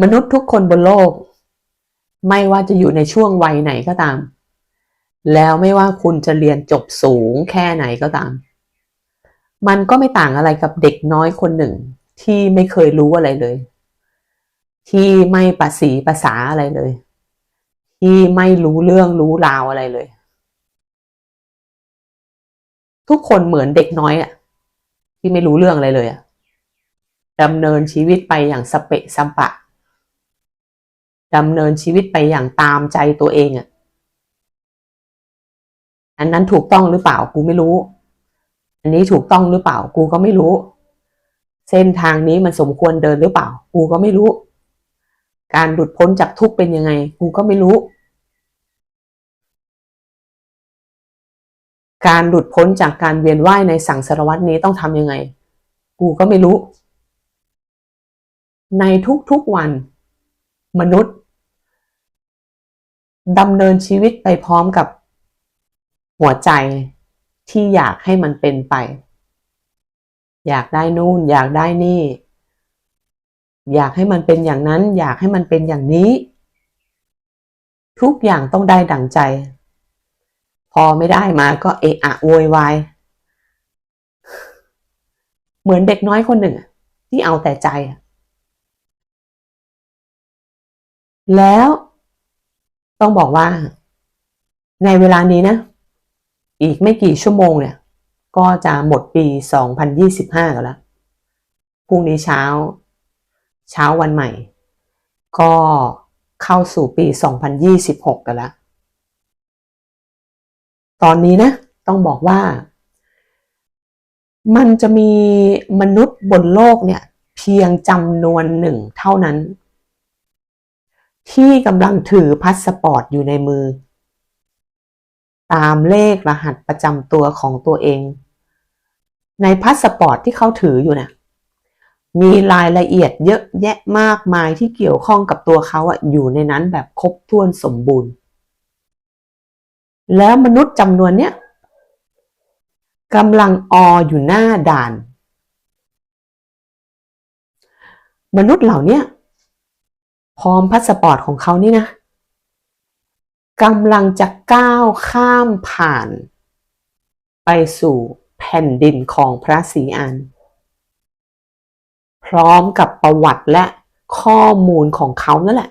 มนุษย์ทุกคนบนโลก ไม่ว่าจะอยู่ในช่วงวัยไหนก็ตาม แล้วไม่ว่าคุณจะเรียนจบสูงแค่ไหนก็ตาม มันก็ไม่ต่างอะไรกับเด็กน้อยคนหนึ่ง ที่ไม่เคยรู้อะไรเลย ที่ไม่ประสีภาษาอะไรเลย ที่ไม่รู้เรื่องรู้ราวอะไรเลย ทุกคนเหมือนเด็กน้อยอะที่ไม่รู้เรื่องอะไรเลยอะดำเนินชีวิตไปอย่างสเปะสัมปะ ดำเนินชีวิตไปอย่างตามใจตัวเองอะอันนั้นถูกต้องหรือเปล่ากูไม่รู้ อันนี้ถูกต้องหรือเปล่ากูก็ไม่รู้ เส้นทางนี้มันสมควรเดินหรือเปล่า กูก็ไม่รู้ การหลุดพ้นจากทุกข์เป็นยังไง กูก็ไม่รู้ การหลุดพ้นจากการเวียนว่ายในสังสารวัฏนี้ต้องทำยังไง กูก็ไม่รู้ ในทุกๆวัน มนุษย์ ดำเนินชีวิตไปพร้อมกับหัวใจที่อยากให้มันเป็นไป อยากได้นู่น อยากได้นี่ อยากให้มันเป็นอย่างนั้น อยากให้มันเป็นอย่างนี้ ทุกอย่างต้องได้ดั่งใจ พอไม่ได้มาก็เอะอะโวยวายเหมือนเด็กน้อยคนหนึ่ง ที่เอาแต่ใจ แล้ว ต้องบอกว่า ในเวลานี้นะ อีกไม่กี่ชั่วโมงเนี่ย ก็จะหมดปี 2025กันแล้วพรุ่งนี้เช้า เช้าวันใหม่ ก็เข้าสู่ปี 2026 กันแล้วตอนนี้นะ ต้องบอกว่า มันจะมีมนุษย์บนโลกเนี่ย เพียงจำนวนหนึ่งเท่านั้น ที่กำลังถือพาสปอร์ตอยู่ในมือ ตามเลขรหัสประจำตัวของตัวเอง ในพาสปอร์ตที่เขาถืออยู่นี่ยมีรายละเอียดเยอะแยะมากมายที่เกี่ยวข้องกับตัวเขาอะอยู่ในนั้นแบบครบถ้วนสมบูรณ์ แล้วมนุษย์จำนวนเนี้ยกำลังอออยู่หน้าด่าน มนุษย์เหล่านี้ พร้อมพาสปอร์ตของเขานี่นะกำลังจะก้าวข้ามผ่าน ไปสู่แผ่นดินของพระศรีอานพร้อมกับประวัติและข้อมูลของเขานั่นแหละ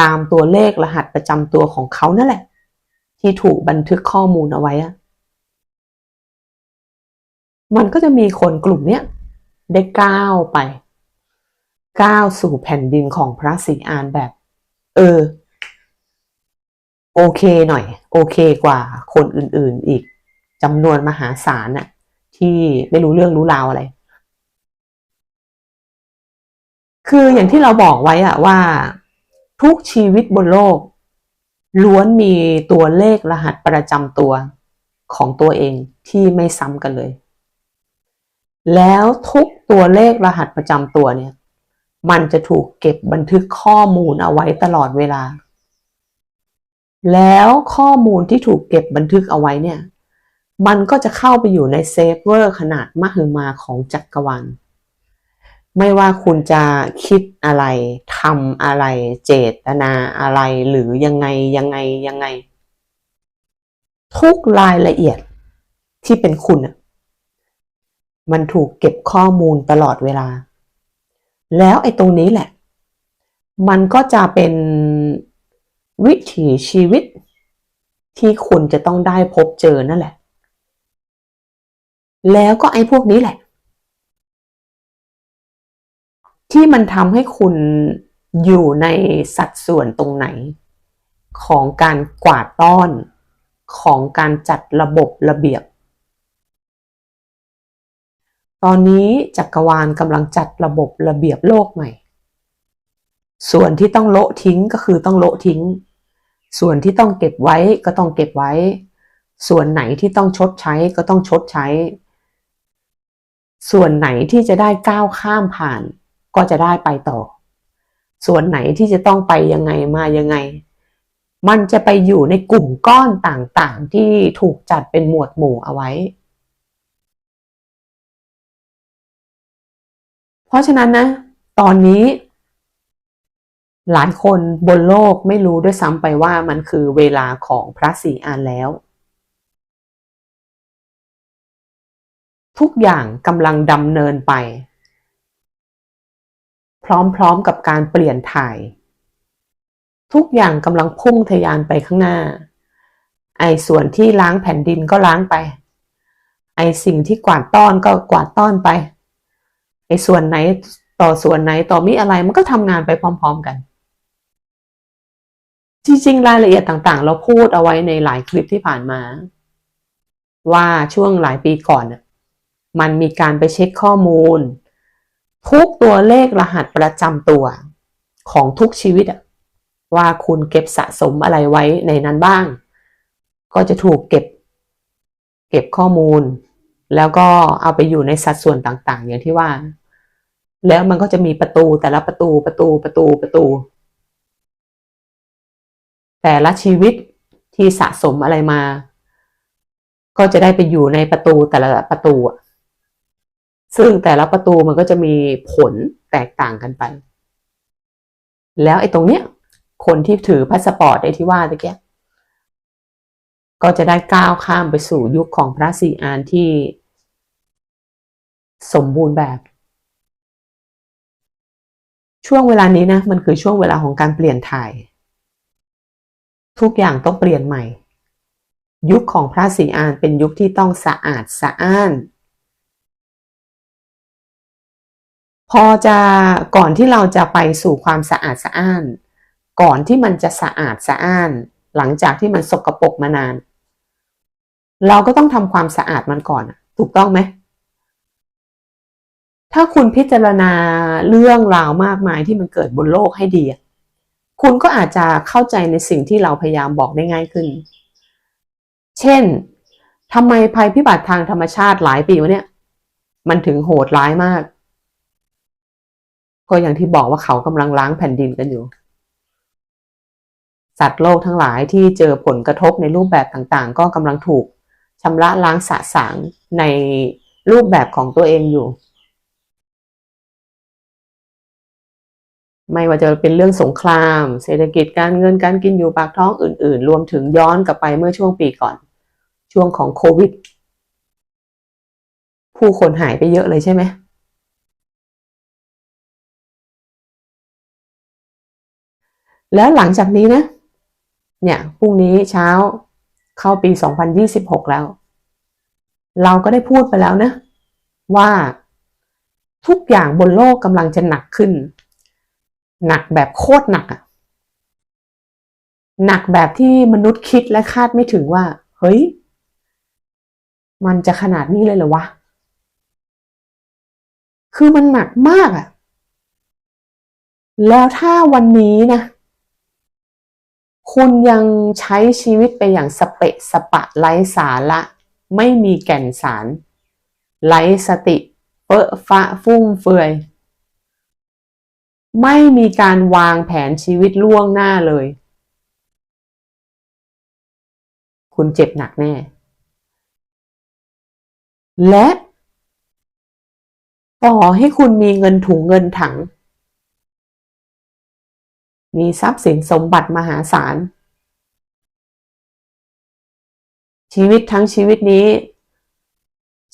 ตามตัวเลขรหัสประจำตัวของเขานั่นแหละ ที่ถูกบันทึกข้อมูลเอาไว้อะมันก็จะมีคนกลุ่มเนี้ยได้ก้าวไป ก้าวสู่แผ่นดินของพระศรีอานแบบ เออ โอเคหน่อย โอเคกว่าคนอื่นๆอีกจำนวนมหาศาลน่ะ ที่ไม่รู้เรื่องรู้ราวอะไร คืออย่างที่เราบอกไว้อะว่า ทุกชีวิตบนโลก ล้วนมีตัวเลขรหัสประจำตัวของตัวเองที่ไม่ซ้ำกันเลย แล้วทุกตัวเลขรหัสประจำตัวเนี่ย มันจะถูกเก็บบันทึกข้อมูลเอาไว้ตลอดเวลา แล้วข้อมูลที่ถูกเก็บบันทึกเอาไว้เนี่ย มันก็จะเข้าไปอยู่ในเซฟเวอร์ขนาดมหึมาของจักรวาล ไม่ว่าคุณจะคิดอะไรทำอะไร เจตนาอะไร หรือยังไงยังไงยังไง ทุกรายละเอียดที่เป็นคุณอะมันถูกเก็บข้อมูลตลอดเวลา แล้วไอ้ตรงนี้แหละ มันก็จะเป็นวิถีชีวิตที่คุณจะต้องได้พบเจอนั่นแหละ แล้วก็ไอ้พวกนี้แหละ ที่มันทำให้คุณอยู่ในสัดส่วนตรงไหน ของการกวาดต้อนของการจัดระบบระเบียบ ตอนนี้จักรวาลกำลังจัดระบบระเบียบโลกใหม่ ส่วนที่ต้องโละทิ้งก็คือต้องโละทิ้ง ส่วนที่ต้องเก็บไว้ก็ต้องเก็บไว้ ส่วนไหนที่ต้องชดใช้ก็ต้องชดใช้ ส่วนไหนที่จะได้ก้าวข้ามผ่าน ก็จะได้ไปต่อ ส่วนไหนที่จะต้องไปยังไงมายังไง มันจะไปอยู่ในกลุ่มก้อนต่างๆ ที่ถูกจัดเป็นหมวดหมู่เอาไว้ เพราะฉะนั้นนะ ตอนนี้ หลายคนบนโลกไม่รู้ด้วยซ้ำไปว่ามันคือเวลาของพระศรีอานแล้ว ทุกอย่างกำลังดำเนินไป พร้อมๆกับการเปลี่ยนถ่าย ทุกอย่างกำลังพุ่งทะยานไปข้างหน้า ไอ้ส่วนที่ล้างแผ่นดินก็ล้างไป ไอ้สิ่งที่กวาดต้อนก็กวาดต้อนไป ไอ้ส่วนไหนต่อส่วนไหนต่อมีอะไรมันก็ทำงานไปพร้อม ๆกัน จริงๆ รายละเอียดต่างๆ เราพูดเอาไว้ในหลายคลิปที่ผ่านมา ว่าช่วงหลายปีก่อนน่ะมันมีการไปเช็คข้อมูล ทุกตัวเลขรหัสประจำตัวของทุกชีวิตว่าคุณเก็บสะสมอะไรไว้ในนั้นบ้าง ก็จะถูกเก็บ เก็บข้อมูล แล้วก็เอาไปอยู่ในสัดส่วนต่าง ๆ อย่างที่ว่า แล้วมันก็จะมีประตูแต่ละประตูประตูประตูประตู แต่ละชีวิตที่สะสมอะไรมา ก็จะได้ไปอยู่ในประตูแต่ละประตู ซึ่งแต่ละประตูมันก็จะมีผลแตกต่างกันไป แล้วไอ้ตรงเนี้ย คนที่ถือพาสปอร์ตไอ้ที่ว่าตะเกีย ก็จะได้ก้าวข้ามไปสู่ยุคของพระศรีอานที่สมบูรณ์แบบ ช่วงเวลานี้นะมันคือช่วงเวลาของการเปลี่ยนถ่าย ทุกอย่างต้องเปลี่ยนใหม่ ยุคของพระศรีอานเป็นยุคที่ต้องสะอาดสะอ้าน พอจะก่อนที่เราจะไปสู่ความสะอาดสะอ้าน ก่อนที่มันจะสะอาดสะอ้าน หลังจากที่มันสกรปรกมานาน เราก็ต้องทำความสะอาดมันก่อนถูกต้องไหมถ้าคุณพิจารณาเรื่องราวมากมายที่มันเกิดบนโลกให้ดี คุณก็อาจจะเข้าใจในสิ่งที่เราพยายามบอกได้ง่ายขึ้น เช่นทำไมภัยพิบัติทางธรรมชาติหลายปีวะเนี่ย มันถึงโหดร้ายมาก ก็อย่างที่บอกว่าเขากำลังล้างแผ่นดินกันอยู่ สัตว์โลกทั้งหลายที่เจอผลกระทบในรูปแบบต่างๆ ก็กำลังถูกชำระล้างสะสางในรูปแบบของตัวเองอยู่ ไม่ว่าจะเป็นเรื่องสงคราม เศรษฐกิจการเงินการกินอยู่ปากท้องอื่น ๆ รวมถึงย้อนกลับไปเมื่อช่วงปีก่อน ช่วงของโควิด ผู้คนหายไปเยอะเลยใช่ไหมแล้วหลังจากนี้นะ เนี่ยพรุ่งนี้เช้าเข้าปี 2026 แล้ว เราก็ได้พูดไปแล้วนะ ว่าทุกอย่างบนโลกกำลังจะหนักขึ้น หนักแบบโคตรหนักอะหนักแบบที่มนุษย์คิดและคาดไม่ถึงว่า เฮ้ย มันจะขนาดนี้เลยเหรอวะ คือมันหนักมากอะแล้วถ้าวันนี้นะ คุณยังใช้ชีวิตไปอย่างสเปะสปะไร้สาระ ไม่มีแก่นสาร ไร้สติเปอะฟะฟุ่มเฟือย ไม่มีการวางแผนชีวิตล่วงหน้าเลย คุณเจ็บหนักแน่ และ ต่อให้คุณมีเงินถุงเงินถัง มีทรัพย์สินสมบัติมหาศาล ชีวิตทั้งชีวิตนี้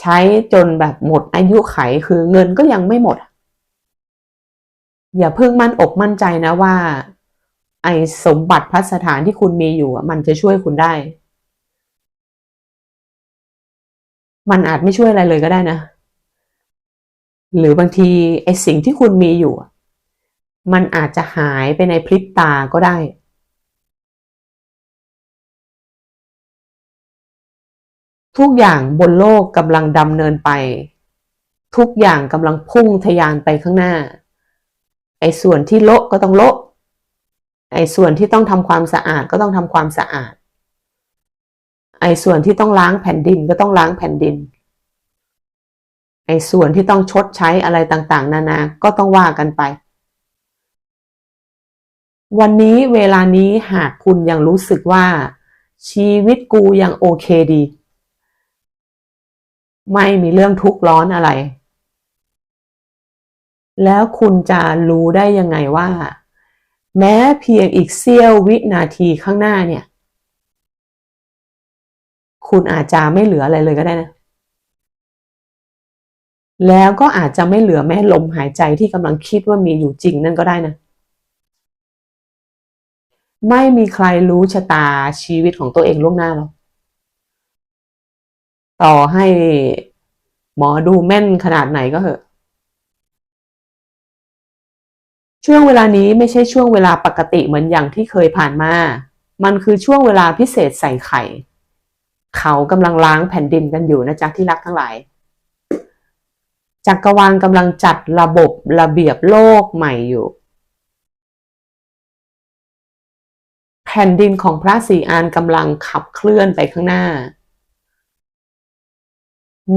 ใช้จนแบบหมดอายุไขคือเงินก็ยังไม่หมด อย่าเพิ่งมั่นอกมั่นใจนะว่า ไอ้สมบัติพัสถานที่คุณมีอยู่มันจะช่วยคุณได้ มันอาจไม่ช่วยอะไรเลยก็ได้นะ หรือบางทีไอ้สิ่งที่คุณมีอยู่ มันอาจจะหายไปในพริบตาก็ได้ทุกอย่างบนโลกกำลังดำเนินไป ทุกอย่างกำลังพุ่งทะยานไปข้างหน้า ไอ้ส่วนที่โละก็ต้องโละไอ้ส่วนที่ต้องทำความสะอาดก็ต้องทำความสะอาด ไอ้ส่วนที่ต้องล้างแผ่นดินก็ต้องล้างแผ่นดิน ไอ้ส่วนที่ต้องชดใช้อะไรต่างๆ นานา ก็ต้องว่ากันไป วันนี้เวลานี้หากคุณยังรู้สึกว่า ชีวิตกูยังโอเคดี ไม่มีเรื่องทุกข์ร้อนอะไร แล้วคุณจะรู้ได้ยังไงว่า แม้เพียงอีกเสี้ยววินาทีข้างหน้าเนี่ย คุณอาจจะไม่เหลืออะไรเลยก็ได้นะ แล้วก็อาจจะไม่เหลือแม้ลมหายใจที่กำลังคิดว่ามีอยู่จริงนั่นก็ได้นะ ไม่มีใครรู้ชะตาชีวิตของตัวเองล่วงหน้าหรอก ต่อให้หมอดูแม่นขนาดไหนก็เหอะ ช่วงเวลานี้ไม่ใช่ช่วงเวลาปกติเหมือนอย่างที่เคยผ่านมา มันคือช่วงเวลาพิเศษใส่ไข่ เขากำลังล้างแผ่นดินกันอยู่นะจ๊ะที่รักทั้งหลายจักรวาลกำลังจัดระบบระเบียบโลกใหม่อยู่ แผ่นดินของพระศรีอานกำลังขับเคลื่อนไปข้างหน้า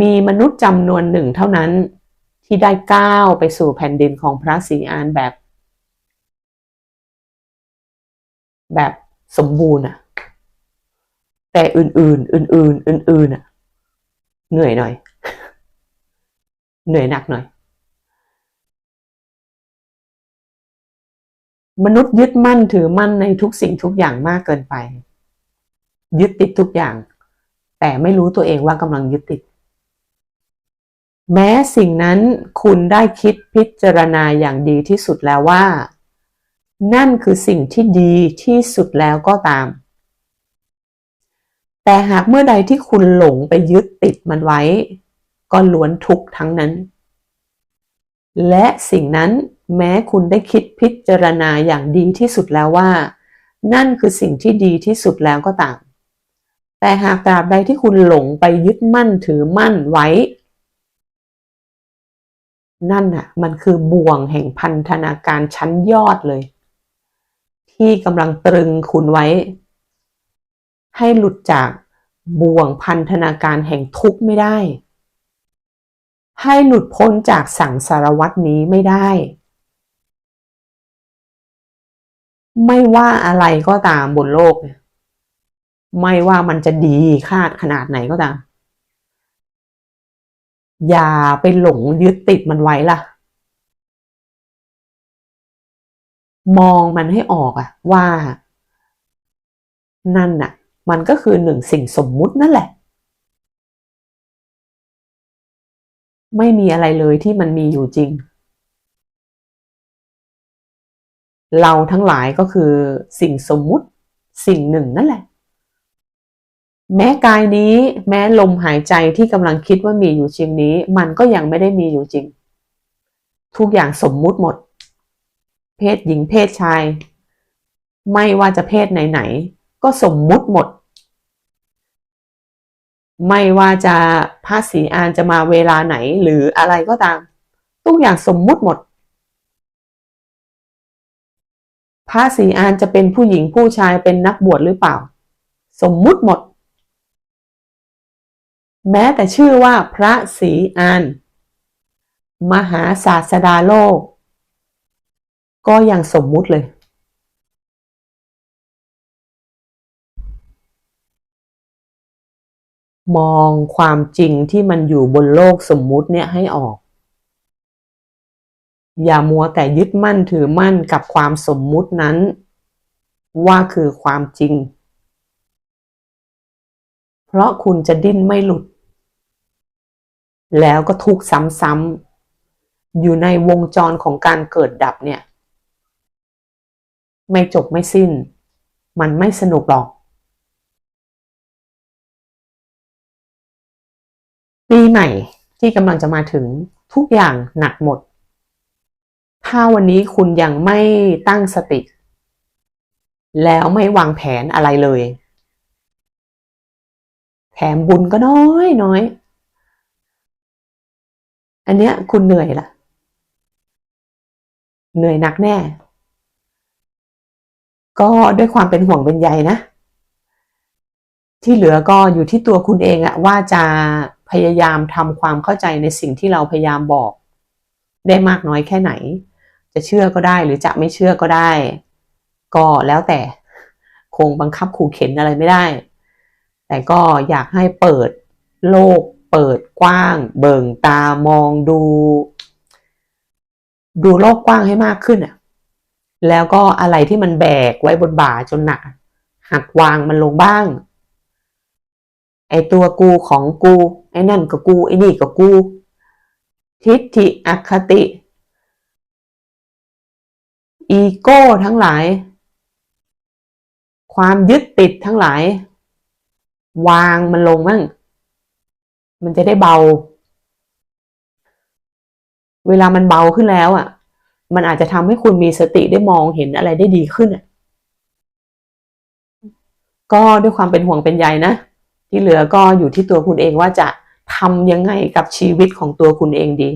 มีมนุษย์จำนวนหนึ่งเท่านั้น ที่ได้ก้าวไปสู่แผ่นดินของพระศรีอานแบบ แบบสมบูรณ์อะแต่อื่นๆ อื่นๆ อื่นๆอะเหนื่อยหน่อย เหนื่อยหนักหน่อย มนุษย์ยึดมั่นถือมั่นในทุกสิ่งทุกอย่างมากเกินไป ยึดติดทุกอย่าง แต่ไม่รู้ตัวเองว่ากำลังยึดติด แม้สิ่งนั้นคุณได้คิดพิจารณาอย่างดีที่สุดแล้วว่า นั่นคือสิ่งที่ดีที่สุดแล้วก็ตาม แต่หากเมื่อใดที่คุณหลงไปยึดติดมันไว้ ก็ล้วนทุกข์ทั้งนั้น และสิ่งนั้น แม้คุณได้คิดพิจารณาอย่างดีที่สุดแล้วว่า นั่นคือสิ่งที่ดีที่สุดแล้วก็ตาม แต่หากตราบใดที่คุณหลงไปยึดมั่นถือมั่นไว้ นั่นน่ะมันคือบ่วงแห่งพันธนาการชั้นยอดเลย ที่กำลังตรึงคุณไว้ ให้หลุดจากบ่วงพันธนาการแห่งทุกข์ไม่ได้ให้หลุดพ้นจากสังสารวัตนี้ไม่ได้ ไม่ว่าอะไรก็ตามบนโลกเนี่ยไม่ว่ามันจะดีคาดขนาดไหนก็ตาม อย่าไปหลงยึดติดมันไว้ล่ะ มองมันให้ออกอะว่า นั่นน่ะ มันก็คือหนึ่งสิ่งสมมุตินั่นแหละ ไม่มีอะไรเลยที่มันมีอยู่จริง เราทั้งหลายก็คือสิ่งสมมุติสิ่งหนึ่งนั่นแหละ แม้กายนี้แม้ลมหายใจที่กำลังคิดว่ามีอยู่จริงนี้ มันก็ยังไม่ได้มีอยู่จริง ทุกอย่างสมมุติหมด เพศหญิงเพศชาย ไม่ว่าจะเพศไหนๆก็สมมุติหมด ไม่ว่าจะพระศรีอานจะมาเวลาไหนหรืออะไรก็ตาม ทุกอย่างสมมุติหมด พระศรีอานจะเป็นผู้หญิงผู้ชายเป็นนักบวชหรือเปล่า สมมุติหมด แม้แต่ชื่อว่าพระศรีอานมหาศาสดาโลก ก็ยังสมมุติเลย มองความจริงที่มันอยู่บนโลกสมมุติเนี่ยให้ออก อย่ามัวแต่ยึดมั่นถือมั่นกับความสมมุตินั้น ว่าคือความจริง เพราะคุณจะดิ้นไม่หลุด แล้วก็ทุกซ้ำๆอยู่ในวงจรของการเกิดดับเนี่ย ไม่จบไม่สิ้น มันไม่สนุกหรอก ปีใหม่ที่กำลังจะมาถึงทุกอย่างหนักหมด ถ้าวันนี้คุณยังไม่ตั้งสติ แล้วไม่วางแผนอะไรเลย แถมบุญก็น้อยน้อย อันเนี้ยคุณเหนื่อยละเหนื่อยหนักแน่ ก็ด้วยความเป็นห่วงเป็นใยนะ ที่เหลือก็อยู่ที่ตัวคุณเองอะว่าจะพยายามทำความเข้าใจในสิ่งที่เราพยายามบอกได้มากน้อยแค่ไหน จะเชื่อก็ได้หรือจะไม่เชื่อก็ได้ ก็แล้วแต่คงบังคับขู่เข็นอะไรไม่ได้ แต่ก็อยากให้เปิดโลก เปิดกว้าง เบิ่งตามองดู ดูโลกกว้างให้มากขึ้นอะแล้วก็อะไรที่มันแบกไว้บนบ่าจนหนักหัดวางมันลงบ้าง ไอตัวกูของกู ไอนั่นก็กู ไอนี่ก็กู ทิฏฐิอคติ อีโก้ทั้งหลาย ความยึดติดทั้งหลาย วางมันลงมั่งมันจะได้เบา เวลามันเบาขึ้นแล้วอะ มันอาจจะทำให้คุณมีสติได้มองเห็นอะไรได้ดีขึ้นอะก็ด้วยความเป็นห่วงเป็นใยนะ ที่เหลือก็อยู่ที่ตัวคุณเองว่าจะทำยังไงกับชีวิตของตัวคุณเองดี